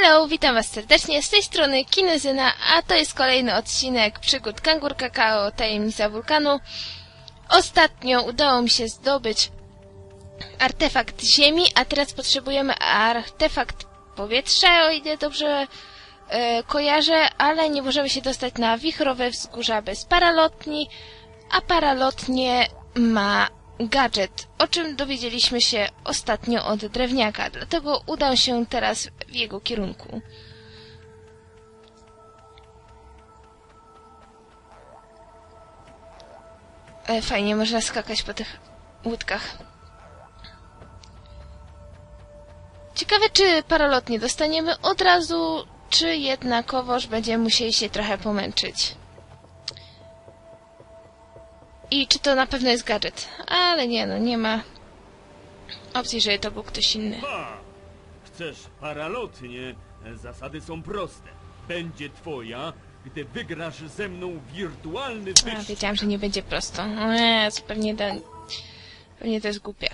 Hello, witam was serdecznie, z tej strony Kinezyna, a to jest kolejny odcinek przygód Kangur Kakao, tajemnica wulkanu. Ostatnio udało mi się zdobyć artefakt ziemi, a teraz potrzebujemy artefakt powietrza, o ile dobrze e, kojarzę, ale nie możemy się dostać na wichrowe wzgórza bez paralotni, a paralotnie ma gadżet, o czym dowiedzieliśmy się ostatnio od drewniaka, dlatego udam się teraz w jego kierunku. E, Fajnie, można skakać po tych łódkach. Ciekawe, czy paralotnie dostaniemy od razu, czy jednakowoż będziemy musieli się trochę pomęczyć. I czy to na pewno jest gadżet? Ale nie, no nie ma opcji, żeby to był ktoś inny. Ha! Chcesz paralotnie? Zasady są proste. Będzie twoja, gdy wygrasz ze mną wirtualny A, wyścig. wiedziałam, że nie będzie prosto. Eee, pewnie, da... pewnie to jest głupie.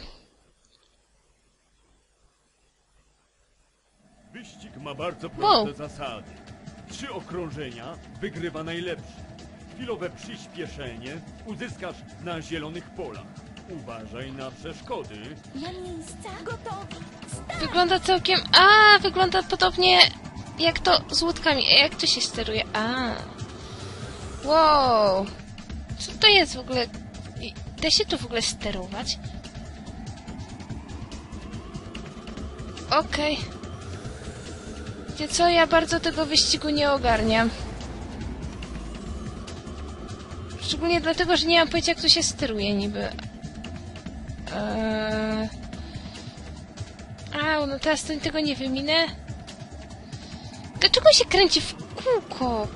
Wyścig ma bardzo proste Wow. zasady. Trzy okrążenia wygrywa najlepszy. Chwilowe przyspieszenie uzyskasz na zielonych polach. Uważaj na przeszkody. Na miejsca gotowi. Wygląda całkiem... A, wygląda podobnie jak to z łódkami. E, Jak to się steruje? A. Wow. Co to jest w ogóle? I- Da się tu w ogóle sterować? Okej. Wiecie co? Ja bardzo tego wyścigu nie ogarniam. Szczególnie dlatego, że nie mam pojęcia, jak to się steruje niby. Eee... A, no teraz to tego nie wyminę. Dlaczego się kręci w kółko?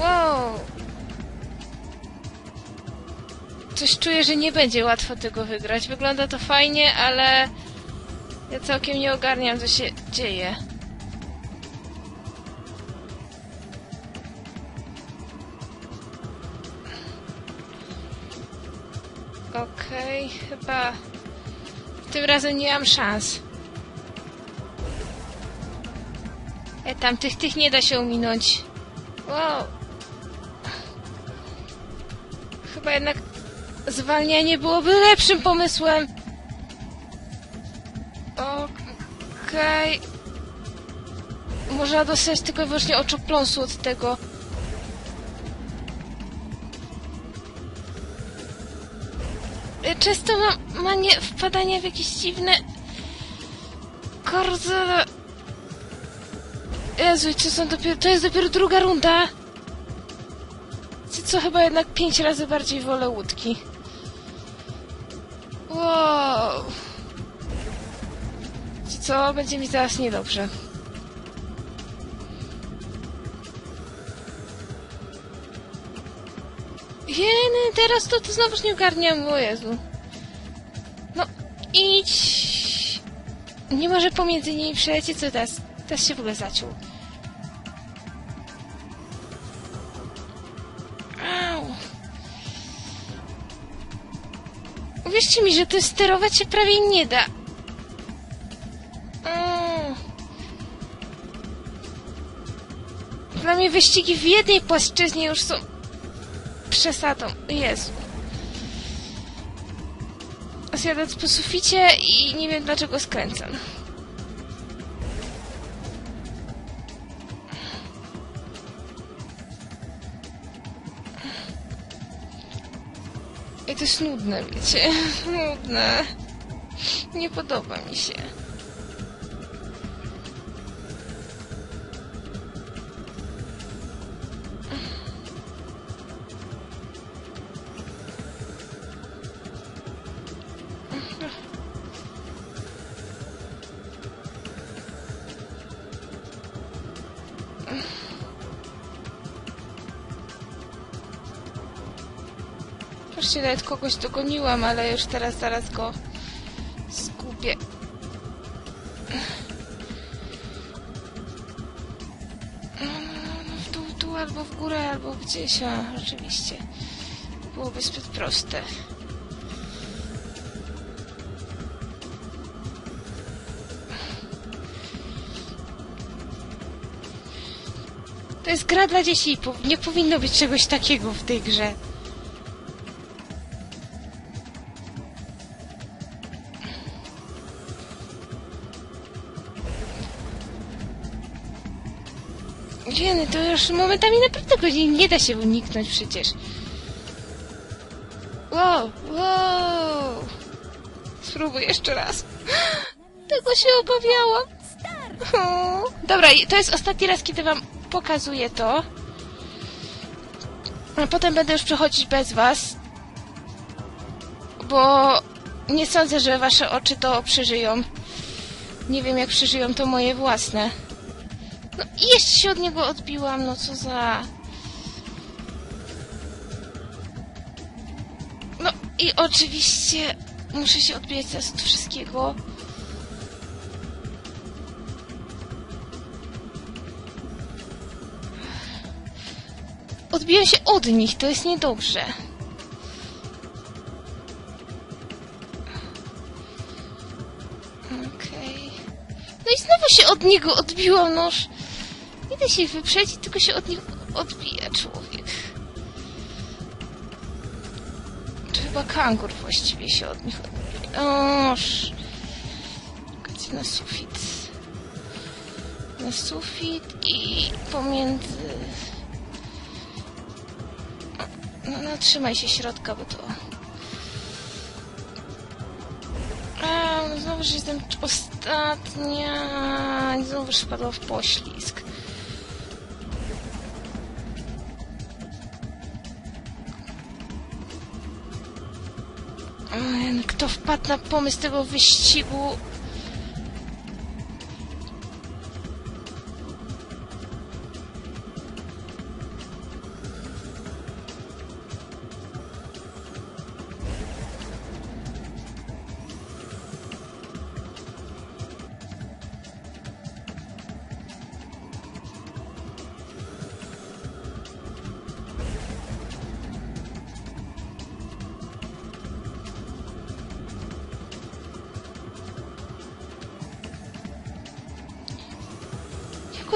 Wow. Coś czuję, że nie będzie łatwo tego wygrać. Wygląda to fajnie, ale ja całkiem nie ogarniam, co się dzieje. Chyba tym razem nie mam szans. E, tam tych, tych nie da się ominąć. Wow. Chyba jednak zwalnianie byłoby lepszym pomysłem. Okej. Można dostać tylko i wyłącznie oczopląsu od tego. Często mam manię wpadania w jakieś dziwne... Korzele... Jezu, co są dopiero... To jest dopiero druga runda. Co, co chyba jednak pięć razy bardziej wolę łódki. Wow. Czy co? Będzie mi zaraz niedobrze. Jeny, teraz to, to znowuż nie ogarniam, o Jezu. No, idź. Nie może pomiędzy nimi przelecieć, co teraz? Teraz się w ogóle zaciął. Au. Uwierzcie mi, że to sterować się prawie nie da. Dla mnie wyścigi w jednej płaszczyźnie już są przesadą. Jezu. Zjadać po suficie i nie wiem dlaczego skręcam. I to jest nudne, wiecie? Nudne. Nie podoba mi się. Oczywiście nawet kogoś dogoniłam, ale już teraz zaraz go skupię. No, no, no, w dół, tu, albo w górę, albo gdzieś, a rzeczywiście. Byłoby zbyt proste. To jest gra dla dzieci. Nie powinno być czegoś takiego w tej grze. To już momentami naprawdę go nie, da się uniknąć przecież. Wow, wow. Spróbuj jeszcze raz. Tego się obawiałam. O, Dobra, to jest ostatni raz, kiedy wam pokazuję to. A potem będę już przechodzić bez was. Bo nie sądzę, że wasze oczy to przeżyją. Nie wiem, jak przeżyją to moje własne. No i jeszcze się od niego odbiłam, no co za... No i oczywiście muszę się odbijać teraz od wszystkiego. Odbiłem się od nich, to jest niedobrze. Okej. No i znowu się od niego odbiłam, noż. Nie da się wyprzedzić, tylko się od nich odbija człowiek. Czy chyba kangur właściwie się od nich odbija. Oż. Czekajcie na sufit. Na sufit i pomiędzy... No, no trzymaj się środka, bo to... A, no znowuż jestem ostatnia. Znowuż wpadła w poślizg. Kto wpadł na pomysł tego wyścigu?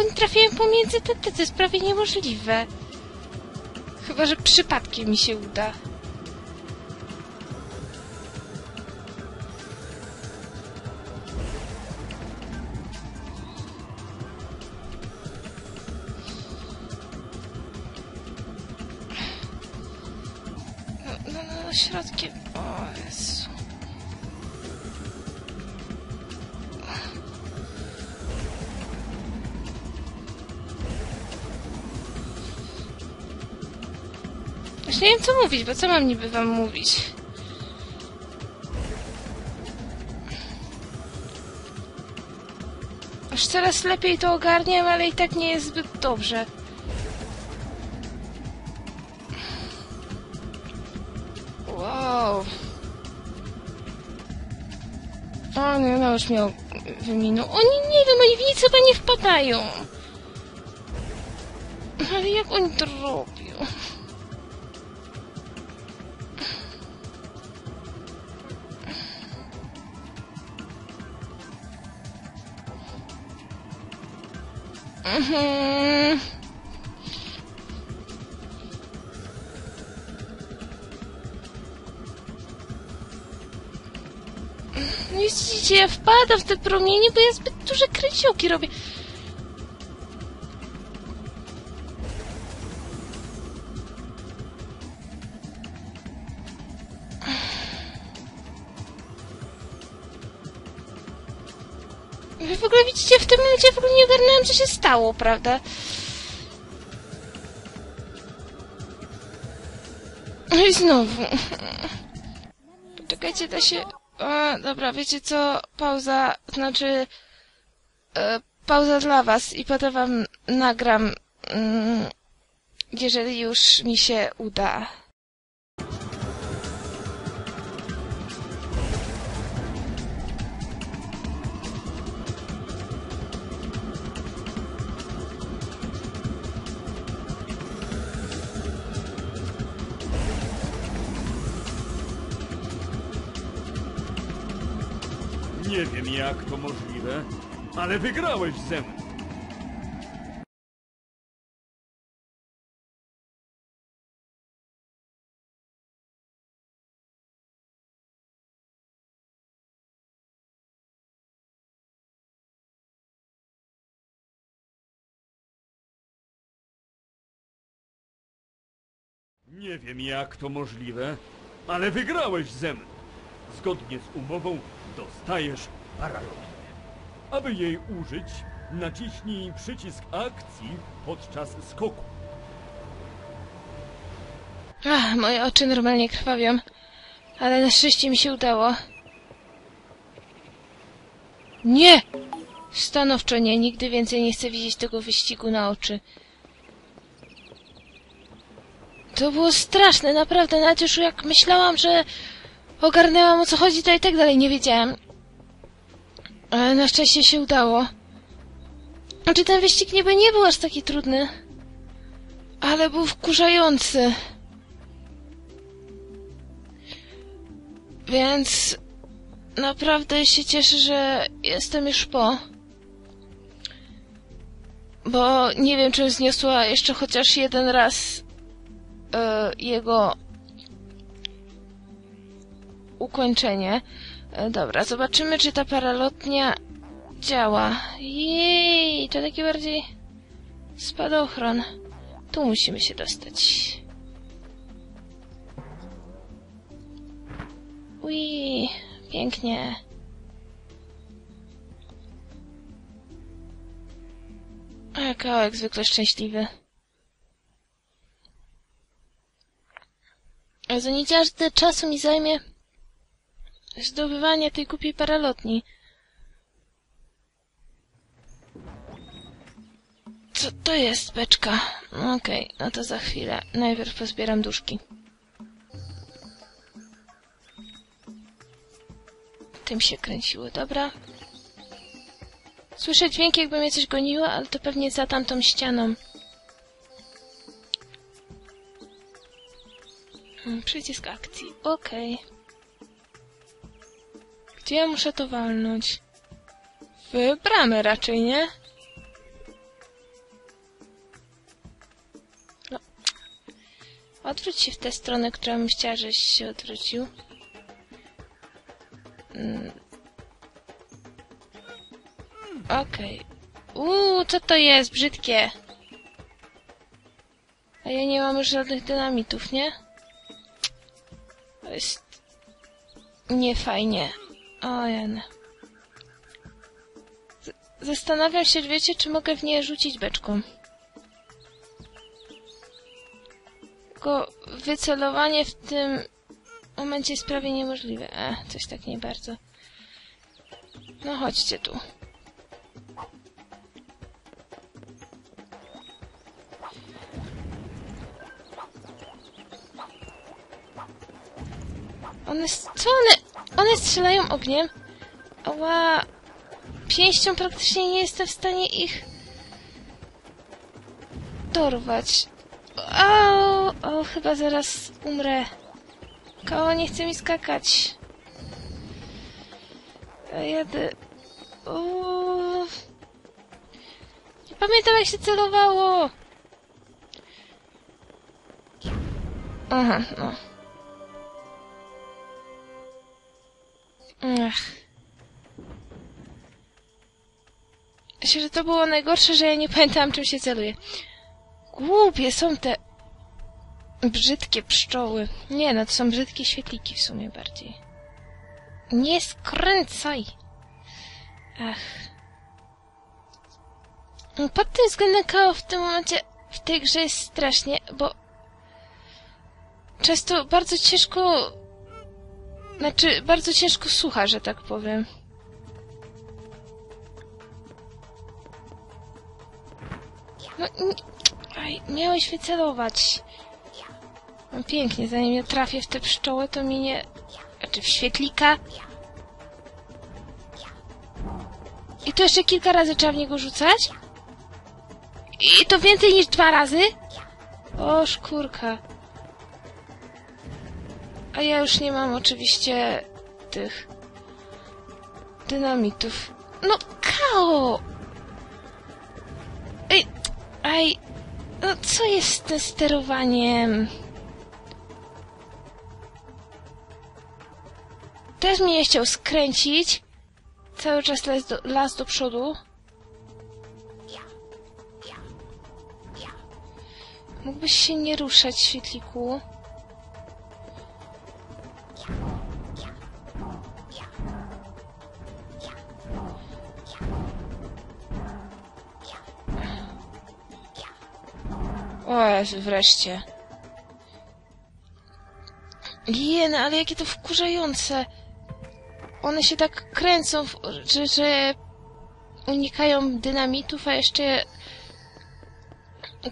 Oni trafiają pomiędzy te, te, to jest prawie niemożliwe. Chyba, że przypadkiem mi się uda. No, no, no, środkiem. O Jezu. Nie wiem co mówić, bo co mam niby wam mówić? Aż coraz lepiej to ogarniam, ale i tak nie jest zbyt dobrze. Wow. O nie, no już miał wyminął. Oni nie wiem, oni w nic chyba nie wpadają. Ale jak oni to robią? Mhm. No widzicie, ja wpadam w te promienie, bo ja zbyt duże kręciołki robię. Wy w ogóle widzicie, w tym momencie w ogóle nie ogarnęłam, co się stało, prawda? No i znowu. Poczekajcie, da się... A, dobra, wiecie co? Pauza, znaczy... E, pauza dla was i potem wam nagram, mm, jeżeli już mi się uda. Nie wiem jak to możliwe, ale wygrałeś ze mną. Nie wiem jak to możliwe, ale wygrałeś ze mną. Zgodnie z umową dostajesz paralotnię. Aby jej użyć, naciśnij przycisk akcji podczas skoku. Ach, moje oczy normalnie krwawią. Ale na szczęście mi się udało. Nie! Stanowczo nie, nigdy więcej nie chcę widzieć tego wyścigu na oczy. To było straszne, naprawdę, nawet już jak myślałam, że ogarnęłam o co chodzi, to i tak dalej nie wiedziałam. Ale na szczęście się udało. Znaczy ten wyścig niby nie był aż taki trudny, ale był wkurzający. Więc naprawdę się cieszę, że jestem już po. Bo nie wiem, czy zniosła jeszcze chociaż jeden raz e, jego ukończenie. E, dobra, zobaczymy, czy ta paralotnia działa. Jej, to taki bardziej spadochron. Tu musimy się dostać. Ui, pięknie. A kawałek zwykle szczęśliwy. A za nie tyle czasu mi zajmie zdobywanie tej kupiej paralotni. Co to jest, beczka? Okej, no to za chwilę. Najpierw pozbieram duszki. Tym się kręciło, dobra. Słyszę dźwięk, jakby mnie coś goniło, ale to pewnie za tamtą ścianą. Hmm, przycisk akcji. Okej. Gdzie ja muszę to walnąć? W bramę raczej, nie? No. Odwróć się w tę stronę, którą bym chciała, żeś się odwrócił. Mm. Okej. Uuu, co to jest? Brzydkie. A ja nie mam już żadnych dynamitów, nie? To jest... niefajnie. O, Jan. Z zastanawiam się, wiecie, czy mogę w nie rzucić beczką. Tylko wycelowanie w tym momencie jest prawie niemożliwe. E, coś tak nie bardzo. No chodźcie tu. One... Co one... One strzelają ogniem? Ała... Pięścią praktycznie nie jestem w stanie ich... dorwać. O, o, chyba zaraz umrę. Koło nie chce mi skakać. Jadę... Uuu. Nie pamiętam jak się celowało. Aha, no. Ach. Myślę, że to było najgorsze, że ja nie pamiętałam czym się celuje. Głupie są te brzydkie pszczoły. Nie no, to są brzydkie świetliki w sumie bardziej. Nie skręcaj! Ach. Pod tym względem KO w tym momencie w tej grze jest strasznie, bo często bardzo ciężko znaczy, bardzo ciężko słucha, że tak powiem. No. Aj, miałeś wycelować. No pięknie, zanim ja trafię w tę pszczołę, to mi nie... Znaczy w świetlika. I to jeszcze kilka razy trzeba w niego rzucać? I to więcej niż dwa razy? O, szkórka. A ja już nie mam oczywiście tych dynamitów. No, kao! Ej, aj, no co jest z tym sterowaniem? Też mnie nie chciał skręcić. Cały czas las do, las do przodu. Mógłbyś się nie ruszać, świetliku? O wreszcie. Jene, ale jakie to wkurzające. One się tak kręcą, że, że unikają dynamitów, a jeszcze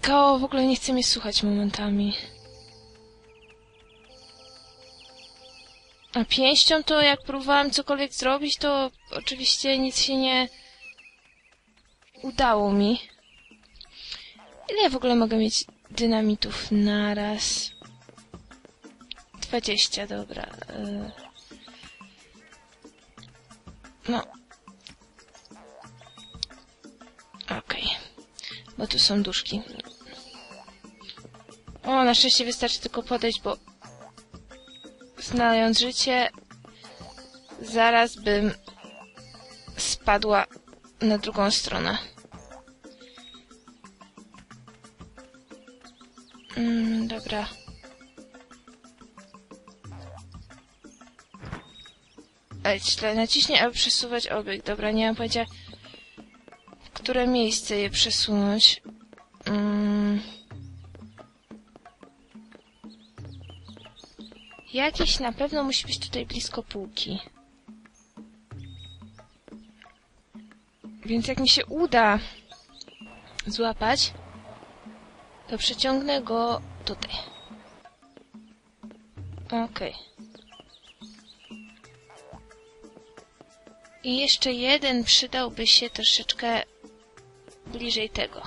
Kao w ogóle nie chce mnie słuchać momentami. A pięścią to jak próbowałam cokolwiek zrobić, to oczywiście nic się nie udało mi. Ile ja w ogóle mogę mieć dynamitów naraz? 20, dobra. y. No. Okej. Bo tu są duszki. O, na szczęście wystarczy tylko podejść, bo znając życie, zaraz bym spadła na drugą stronę. Dobra. Ej, naciśnij, aby przesuwać obiekt. Dobra, nie mam pojęcia, w które miejsce je przesunąć. Mm. Jakieś na pewno musi być tutaj blisko półki. Więc jak mi się uda złapać, to przeciągnę go tutaj. Okej. I jeszcze jeden przydałby się troszeczkę bliżej tego.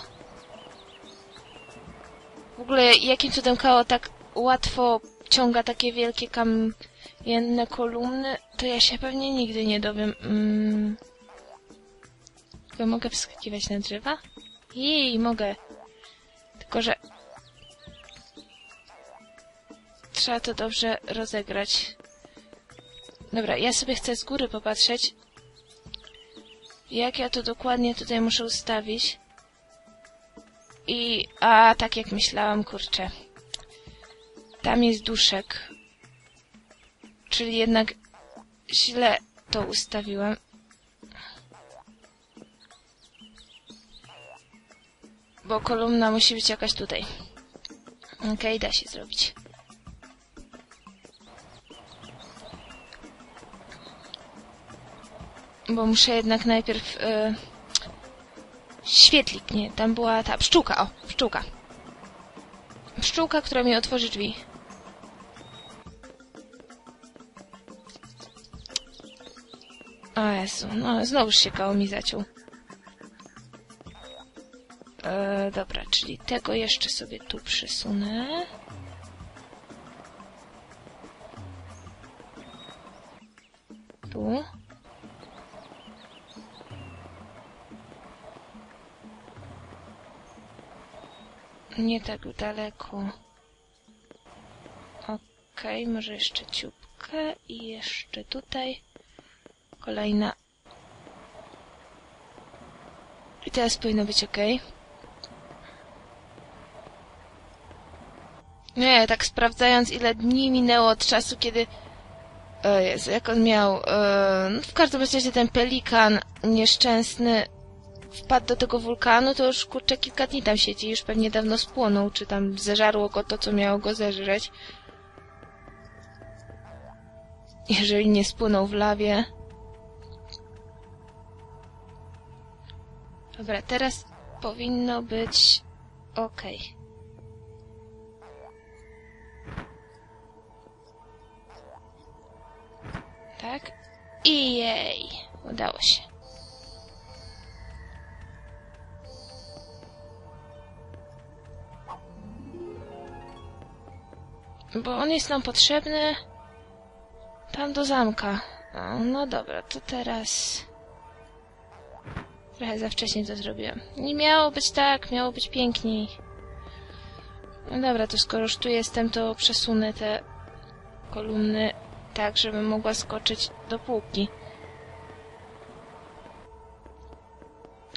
W ogóle jakim cudem Kao tak łatwo ciąga takie wielkie kamienne kolumny, to ja się pewnie nigdy nie dowiem. Mm. Tylko mogę wskakiwać na drzewa? Jej, mogę. Tylko, że trzeba to dobrze rozegrać. Dobra, ja sobie chcę z góry popatrzeć, jak ja to dokładnie tutaj muszę ustawić. I, a tak jak myślałam, kurczę. Tam jest duszek. Czyli jednak źle to ustawiłem. Bo kolumna musi być jakaś tutaj. Okej, da się zrobić. Bo muszę jednak najpierw... E, świetlik, nie, tam była ta pszczółka, o, pszczółka. Pszczółka, która mi otworzy drzwi. O Jezu, no znowuż się koło mi zaciął. E, dobra, czyli tego jeszcze sobie tu przesunę. Tu. Nie tak daleko. Okej, może jeszcze ciupkę i jeszcze tutaj. Kolejna. I teraz powinno być ok. Nie, tak sprawdzając ile dni minęło od czasu, kiedy... O Jezu, jak on miał... E, no w każdym razie ten pelikan nieszczęsny wpadł do tego wulkanu, to już kurczę kilka dni tam siedzi, już pewnie dawno spłonął, czy tam zeżarło go to, co miało go zeżreć. Jeżeli nie spłonął w lawie. Dobra, teraz powinno być ok. Tak? I jej, udało się. Bo on jest nam potrzebny tam do zamka. No, no dobra, to teraz... Trochę za wcześnie to zrobiłem. Nie miało być tak, miało być piękniej. No dobra, to skoro już tu jestem, to przesunę te kolumny tak, żebym mogła skoczyć do półki.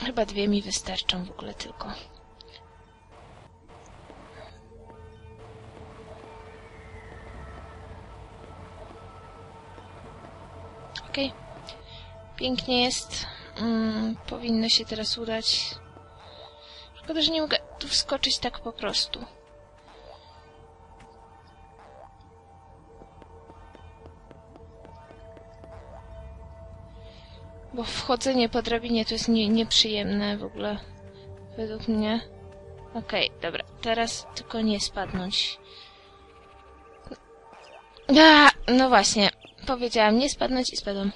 Chyba dwie mi wystarczą w ogóle tylko. Okej. Pięknie jest. Mm, powinno się teraz udać. Szkoda, że nie mogę tu wskoczyć tak po prostu. Bo wchodzenie po drabinie to jest nie, nieprzyjemne w ogóle. Według mnie. Okej, dobra. Teraz tylko nie spadnąć. A, no właśnie. Powiedziałam nie spadnąć i spadłam.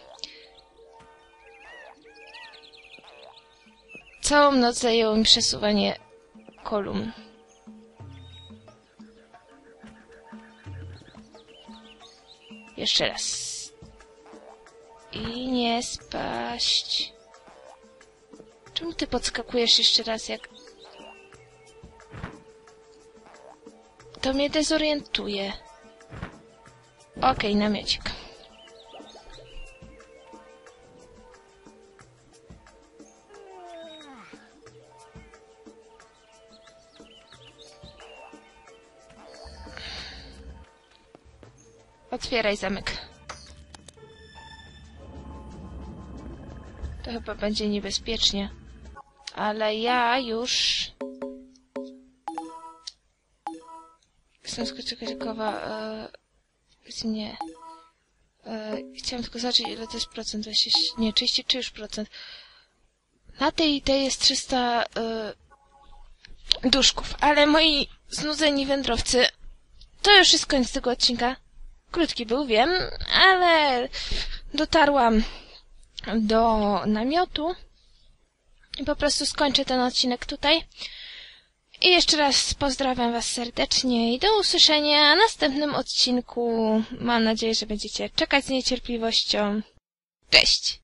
Całą noc zajęło mi przesuwanie kolumn. Jeszcze raz. I nie spaść. Czemu ty podskakujesz jeszcze raz, jak... To mnie dezorientuje. Okej, namiocik. Otwieraj zamek. To chyba będzie niebezpiecznie. Ale ja już... Jestem skoczkowa... E... Nie. E... Chciałam tylko zobaczyć, ile to jest procent. 20... Nie, 33 już procent. Na tej tej jest 300 e... duszków. Ale moi znudzeni wędrowcy... To już jest koniec tego odcinka. Krótki był, wiem, ale dotarłam do namiotu i po prostu skończę ten odcinek tutaj. I jeszcze raz pozdrawiam Was serdecznie i do usłyszenia w następnym odcinku. Mam nadzieję, że będziecie czekać z niecierpliwością. Cześć!